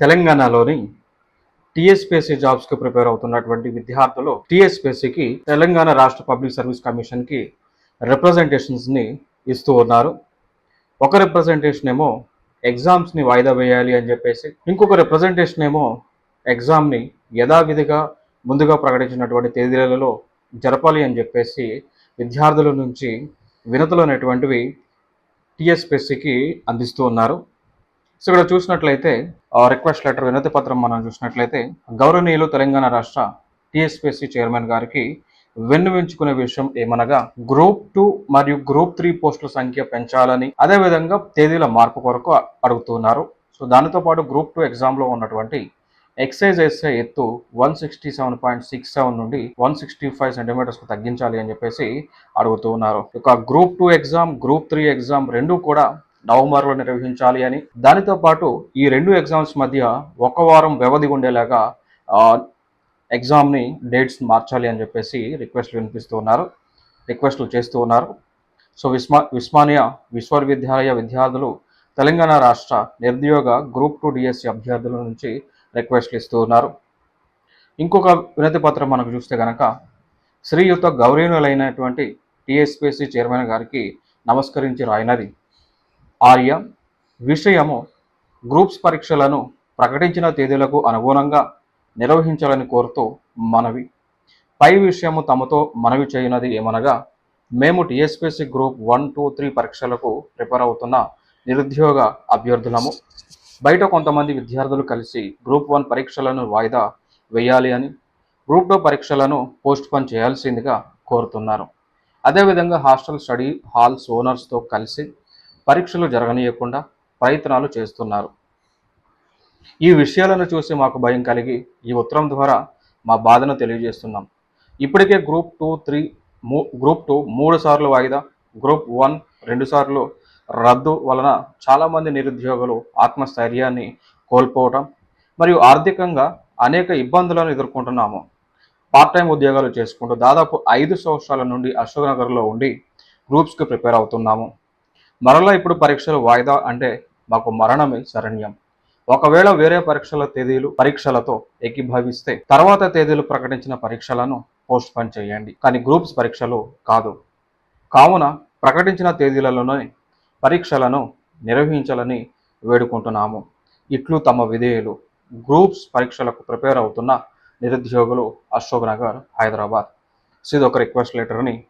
తెలంగాణలోని టీఎస్పీఎస్సీ జాబ్స్కి ప్రిపేర్ అవుతున్నటువంటి విద్యార్థులు టీఎస్పీఎస్సీకి తెలంగాణ రాష్ట్ర పబ్లిక్ సర్వీస్ కమిషన్కి రిప్రజెంటేషన్స్ని ఇస్తూ ఉన్నారు. ఒక రిప్రజెంటేషన్ ఏమో ఎగ్జామ్స్ని వాయిదా వేయాలి అని చెప్పేసి ఇంకొక రిప్రజెంటేషన్ ఏమో ఎగ్జామ్ని యథావిధిగా ముందుగా ప్రకటించినటువంటి తేదీలలో జరపాలి అని చెప్పేసి విద్యార్థుల నుంచి వినతులు అనేటువంటివి టీఎస్పీఎస్సీకి అందిస్తూ ఉన్నారు. సో ఇక్కడ చూసినట్లయితే రిక్వెస్ట్ లెటర్ వినతి పత్రం మనం చూసినట్లయితే గౌరవనీయులు తెలంగాణ రాష్ట్ర టీఎస్పీసీ చైర్మన్ గారికి వెన్నువించుకునే విషయం ఏమనగా గ్రూప్ టూ మరియు గ్రూప్ త్రీ పోస్టుల సంఖ్య పెంచాలని అదేవిధంగా తేదీల మార్పు కొరకు అడుగుతున్నారు. సో దానితో పాటు గ్రూప్ టూ ఎగ్జామ్లో ఉన్నటువంటి ఎక్సైజ్ ఎస్ఐ ఎత్తు one sixty seven point six seven నుండి వన్ సిక్స్టీ ఫైవ్ సెంటీమీటర్స్కు తగ్గించాలి అని చెప్పేసి అడుగుతూ ఉన్నారు ఇక group two exam group three exam రెండు కూడా నవంబర్లో నిర్వహించాలి అని. దానితో పాటు ఈ రెండు ఎగ్జామ్స్ మధ్య ఒక వారం వ్యవధి ఉండేలాగా ఎగ్జామ్ని డేట్స్ మార్చాలి అని చెప్పేసి రిక్వెస్ట్లు వినిపిస్తూ ఉన్నారు. రిక్వెస్ట్లు చేస్తూ ఉన్నారు. సో విస్మా విస్మానియా విశ్వవిద్యాలయ విద్యార్థులు తెలంగాణ రాష్ట్ర నిరుద్యోగ గ్రూప్ టూ డిఎస్సి అభ్యర్థుల నుంచి రిక్వెస్ట్లు ఇస్తూ ఉన్నారు. ఇంకొక వినతి పత్రం మనకు చూస్తే కనుక శ్రీయుత గౌరవనీయులైనటువంటి టిఎస్పిఎస్సి చైర్మన్ గారికి నమస్కరించి రాయినది. ఆర్య విషయము గ్రూప్స్ పరీక్షలను ప్రకటించిన తేదీలకు అనుగుణంగా నిర్వహించాలని కోరుతూ మనవి. పై విషయము తమతో మనవి చేయనది ఏమనగా మేము TSPSC group one two three పరీక్షలకు ప్రిపేర్ అవుతున్న నిరుద్యోగ అభ్యర్థులము. బయట కొంతమంది విద్యార్థులు కలిసి గ్రూప్ వన్ పరీక్షలను వాయిదా వేయాలి అని గ్రూప్ టూ పరీక్షలను పోస్ట్ పోన్ చేయాల్సిందిగా కోరుతున్నారు. అదేవిధంగా హాస్టల్ స్టడీ హాల్స్ ఓనర్స్తో కలిసి పరీక్షలు జరగనీయకుండా ప్రయత్నాలు చేస్తున్నారు. ఈ విషయాలను చూసి మాకు భయం కలిగి ఈ ఉత్తరం ద్వారా మా బాధను తెలియజేస్తున్నాం. ఇప్పటికే గ్రూప్ టూ త్రీ మూ గ్రూప్ టూ మూడు సార్లు వాయిదా గ్రూప్ వన్ రెండు సార్లు రద్దు వలన చాలామంది నిరుద్యోగులు ఆత్మస్థైర్యాన్ని కోల్పోవటం మరియు ఆర్థికంగా అనేక ఇబ్బందులను ఎదుర్కొంటున్నాము. పార్ట్ టైం ఉద్యోగాలు చేసుకుంటూ దాదాపు ఐదు సంవత్సరాల నుండి అశోక్ నగర్లో ఉండి గ్రూప్స్కి ప్రిపేర్ అవుతున్నాము. మరలా ఇప్పుడు పరీక్షలు వాయిదా అంటే మాకు మరణమే శరణ్యం. ఒకవేళ వేరే పరీక్షల తేదీలు పరీక్షలతో ఏకీభవిస్తే తర్వాత తేదీలు ప్రకటించిన పరీక్షలను పోస్ట్ పోన్ చేయండి. కానీ గ్రూప్స్ పరీక్షలు కాదు. కావున ప్రకటించిన తేదీలలోనే పరీక్షలను నిర్వహించాలని వేడుకుంటున్నాము. ఇట్లు తమ విధేయులు. గ్రూప్స్ పరీక్షలకు ప్రిపేర్ అవుతున్న నిరుద్యోగులు అశోక్ నగర్ హైదరాబాద్. సో ఇది ఒక రిక్వెస్ట్ లెటర్ని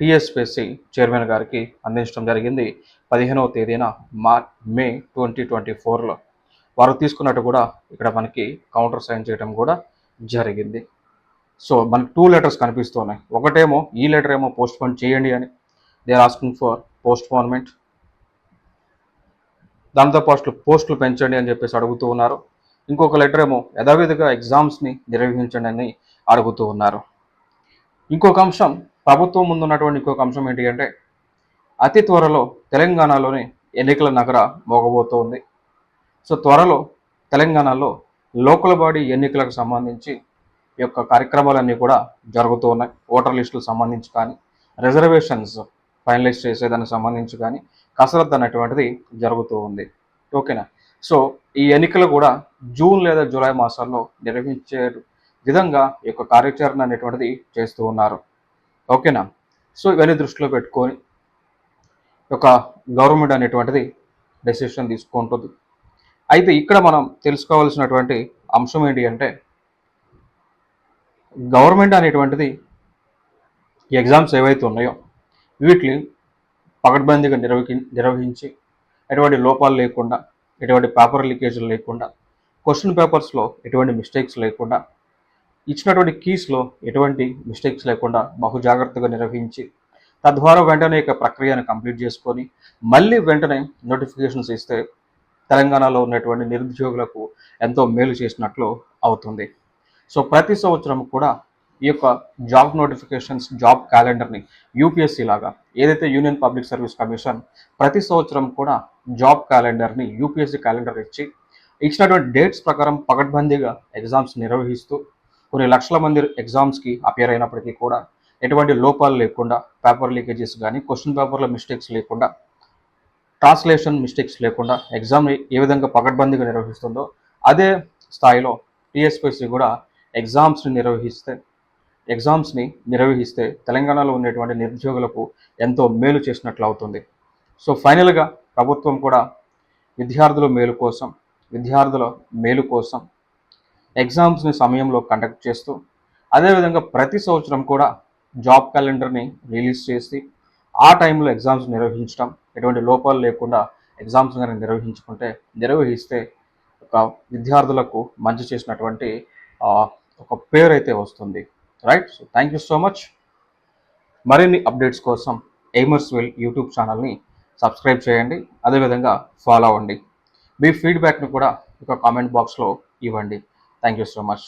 టిఎస్పిఎస్సి చైర్మన్ గారికి అందించడం జరిగింది. పదిహేనవ తేదీన మార్ మే ట్వంటీ ట్వంటీ ఫోర్లో. వారు తీసుకున్నట్టు కూడా ఇక్కడ మనకి కౌంటర్ సైన్ చేయడం కూడా జరిగింది. సో మనకి టూ లెటర్స్ కనిపిస్తున్నాయి ఒకటేమో ఈ లెటర్ ఏమో పోస్ట్ పోన్ చేయండి అని. They are asking for postponement దాంతో పాటు పోస్టులు పెంచండి అని చెప్పేసి అడుగుతూ ఉన్నారు. ఇంకొక లెటర్ ఏమో యథావిధిగా ఎగ్జామ్స్ని నిర్వహించండి అని అడుగుతూ ఉన్నారు. ఇంకొక అంశం ప్రభుత్వం ముందు ఉన్నటువంటి ఇంకొక అంశం ఏంటి అంటే అతి త్వరలో తెలంగాణలోని ఎన్నికల నగర మోగబోతోంది. సో త్వరలో తెలంగాణలో లోకల్ బాడీ ఎన్నికలకు సంబంధించి ఈ యొక్క కార్యక్రమాలన్నీ కూడా జరుగుతూ ఉన్నాయి. ఓటర్ లిస్టులకు సంబంధించి కానీ రిజర్వేషన్స్ ఫైనలైజ్ చేసేదానికి సంబంధించి కానీ కసరత్తు అనేటువంటిది జరుగుతూ ఉంది. ఓకేనా? సో ఈ ఎన్నికలు కూడా జూన్ లేదా జూలై మాసాల్లో నిర్వహించే విధంగా ఈ యొక్క కార్యాచరణ అనేటువంటిది చేస్తూ ఉన్నారు. ఓకేనా? సో ఇవన్నీ దృష్టిలో పెట్టుకొని ఒక గవర్నమెంట్ అనేటువంటిది డెసిషన్ తీసుకుంటుంది. అయితే ఇక్కడ మనం తెలుసుకోవాల్సినటువంటి అంశం ఏంటి అంటే గవర్నమెంట్ అనేటువంటిది ఎగ్జామ్స్ ఏవైతే ఉన్నాయో వీటిని పకడ్బందీగా నిర్వహి నిర్వహించి ఎటువంటి లోపాలు లేకుండా ఎటువంటి పేపర్ లీకేజీలు లేకుండా క్వశ్చన్ పేపర్స్లో ఎటువంటి మిస్టేక్స్ లేకుండా ఇచ్చినటువంటి కీస్లో ఎటువంటి మిస్టేక్స్ లేకుండా బహు జాగ్రత్తగా నిర్వహించి తద్వారా వెంటనే ఇక ప్రక్రియను కంప్లీట్ చేసుకొని మళ్ళీ వెంటనే నోటిఫికేషన్స్ ఇస్తే తెలంగాణలో ఉన్నటువంటి నిరుద్యోగులకు ఎంతో మేలు చేసినట్లు అవుతుంది. సో ప్రతి సంవత్సరం కూడా ఈ యొక్క జాబ్ నోటిఫికేషన్స్ జాబ్ క్యాలెండర్ని యూపీఎస్సీ లాగా ఏదైతే యూనియన్ పబ్లిక్ సర్వీస్ కమిషన్ ప్రతి సంవత్సరం కూడా జాబ్ క్యాలెండర్ని యూపీఎస్సీ క్యాలెండర్ ఇచ్చి ఇచ్చినటువంటి డేట్స్ ప్రకారం పకడ్బందీగా ఎగ్జామ్స్ నిర్వహిస్తూ కొన్ని లక్షల మంది ఎగ్జామ్స్కి అపియర్ అయినప్పటికీ కూడా ఎటువంటి లోపాలు లేకుండా పేపర్ లీకేజెస్ కానీ క్వశ్చన్ పేపర్లో మిస్టేక్స్ లేకుండా ట్రాన్స్లేషన్ మిస్టేక్స్ లేకుండా ఎగ్జామ్ ఏ విధంగా పకడ్బందీగా నిర్వహిస్తుందో అదే స్థాయిలో టీఎస్పీసీ కూడా ఎగ్జామ్స్ని నిర్వహిస్తే ఎగ్జామ్స్ని నిర్వహిస్తే తెలంగాణలో ఉండేటువంటి నిరుద్యోగులకు ఎంతో మేలు చేసినట్లు అవుతుంది. సో ఫైనల్గా ప్రభుత్వం కూడా విద్యార్థుల మేలు కోసం విద్యార్థుల మేలు కోసం ఎగ్జామ్స్ని సమయంలో కండక్ట్ చేస్తూ అదేవిధంగా ప్రతి సంవత్సరం కూడా జాబ్ క్యాలెండర్ని రిలీజ్ చేసి ఆ టైంలో ఎగ్జామ్స్ నిర్వహించడం ఎటువంటి లోపాలు లేకుండా ఎగ్జామ్స్ కానీ నిర్వహించుకుంటే నిర్వహిస్తే ఒక విద్యార్థులకు మంచి చేసినటువంటి ఒక పేరు అయితే వస్తుంది. Right so thank you so much మరిన్ని అప్డేట్స్ కోసం ఎయిమర్స్ వెల్ యూట్యూబ్ ఛానల్ని సబ్స్క్రైబ్ చేయండి. అదేవిధంగా ఫాలో అవ్వండి. మీ ఫీడ్బ్యాక్ని కూడా ఒక కామెంట్ బాక్స్లో ఇవ్వండి. Thank you so much